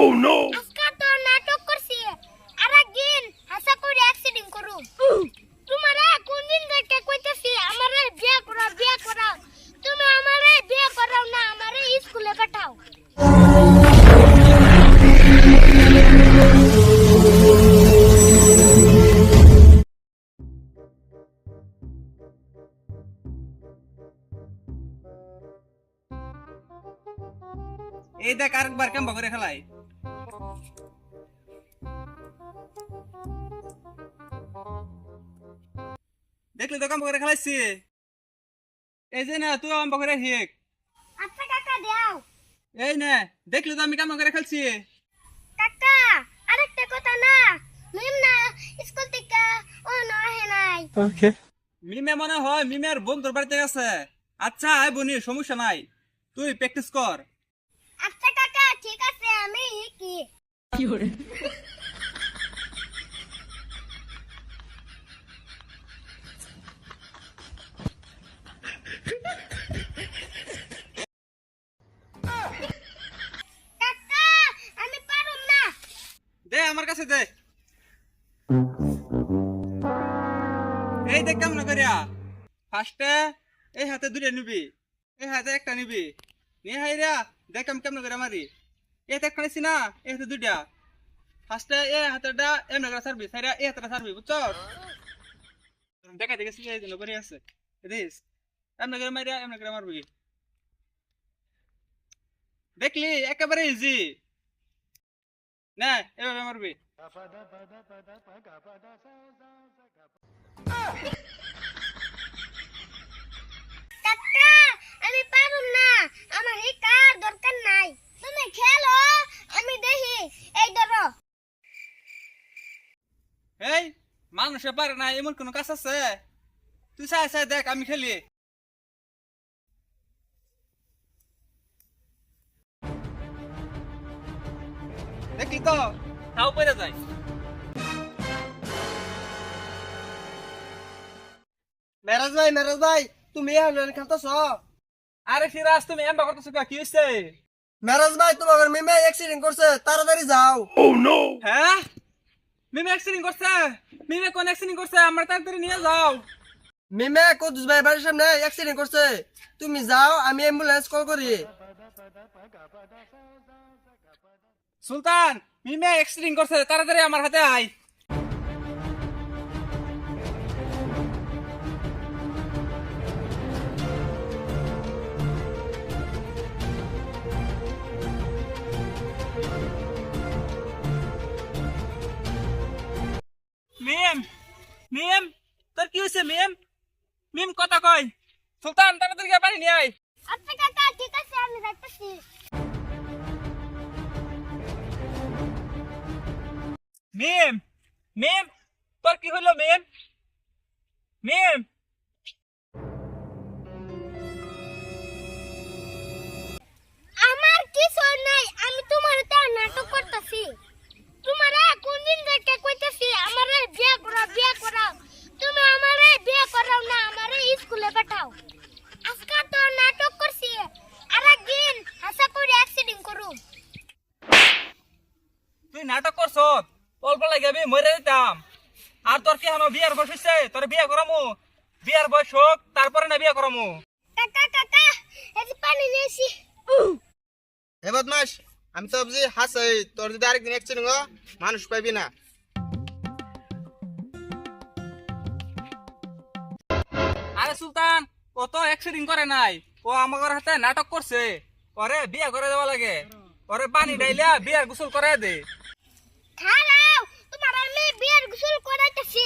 আজকা তো নাটক করছি। আর একদিন হাসা করে অ্যাক্সিডেন্ট করু তোমারে কোন দিন থেকে কইতেছি আমারে বিয়ে করাও বিয়ে করাও। তুমি আমারে বিয়ে করাও না আমারে স্কুলে পাঠাও। এই দেখ আরেকবার কেমন করে খেলাই। দেখলি তো করে খেলাইছি। এই যে না তুই আম করে হিক। আচ্ছা কাকা দাও। এই না দেখলি তো আমি কাম করে খেলছি। কাকা আরেকটা কথা না মিম না স্কুল থেকে ও না হে নাই। ওকে। মিমে মনে হয় মিমের বন্ধুর বাড়িতে গেছে। আচ্ছা আয় বনি সমস্যা নাই। তুই প্র্যাকটিস কর আচ্ছা কাকা ঠিক আছে আমি কি কাকা আমি পারুম না দে আমার কাছে দে। এই দেখ কেমন করিয়া। ফার্স্টে এই হাতে দুটো নিবি এই হাতে একটা নিবি। নিয়ে হাইরা দেখ আমি কেমন করে মারি। নিছি না এই হাতে দুইটা। ফার্স্টে এই হাতেটা এমন করে সারবি সাইরা এই হাতেটা সারবি বুঝছ দেখা দেখেছি এই জন্য করে আছে। দেখিস? এমন করে মারিয়া এমন করে মারবি। দেখলি? একেবারে ইজি না, এভাবে মারবি। কাকা আমি পারুম না আমার এই কার দরকার নাই তুমি খেলো আমি দেখি এই ধরো এই মানুষে পারে না এমন কোন কাজ আছে? তুই চাই চাই দেখ আমি খেলি। দেখলি তো? তাও পড়ে যায়। মেরাজ ভাই মেরাজ ভাই তুমি এখন খেলতেছ? আরে ফিরাজ তুমি এমবা করতেছো কি হইছে? মেরাজ ভাই তোমার মেমে অ্যাক্সিডেন্ট করছে তাড়াতাড়ি যাও। হ্যাঁ? মিমে অ্যাক্সিডেন্ট করছে। মিমে কোন অ্যাক্সিডেন্ট করছে? আমার তাড়াতাড়ি নিয়ে যাও। মেমে কুদ্দুস ভাই বাড়ির সামনে অ্যাক্সিডেন্ট করছে। তুমি যাও আমি অ্যাম্বুলেন্স কল করি। সুলতান মিমে অ্যাক্সিডেন্ট করছে তাড়াতাড়ি আমার হাতে আয়। মিম তোর কি হয়েছে মিম মিম কথা কই সুলতান তাড়াতাড়ি গিয়ে পানি নিয়ে আয় আচ্ছা কাকা ঠিক আছে আমি যাইতেছি মিম মিম তোর কি হলো মিম মিম পাঠাও আজকে তো নাটক করছি। আর একদিন হাসা করে অ্যাক্সিডেন্ট করু তুই নাটক করছ অল্প লাগে আমি মরে যেতাম। আর তোর কি আমার বিয়ার বয়স হয়েছে তোর বিয়ে করামু। বিয়ার বয়স হোক তারপরে না বিয়ে করামু। কাকা কাকা এই পানি নিয়েছি। হে বদমাস আমি তো ভাবছি হাসাই তোর যদি আরেকদিন অ্যাক্সিডেন্ট হয় মানুষ পাইবি না। সুলতান, ও তো অ্যাক্সিডেন্ট করে নাই। ও আমার হাতে নাটক করছে। ওরে বিয়া করে দেওয়া লাগে। ওরে পানি ডাইলিয়া বিয়ার গোসল করে দে। খারাও, তোমার আমি বিয়ার গোসল করাইতেছি।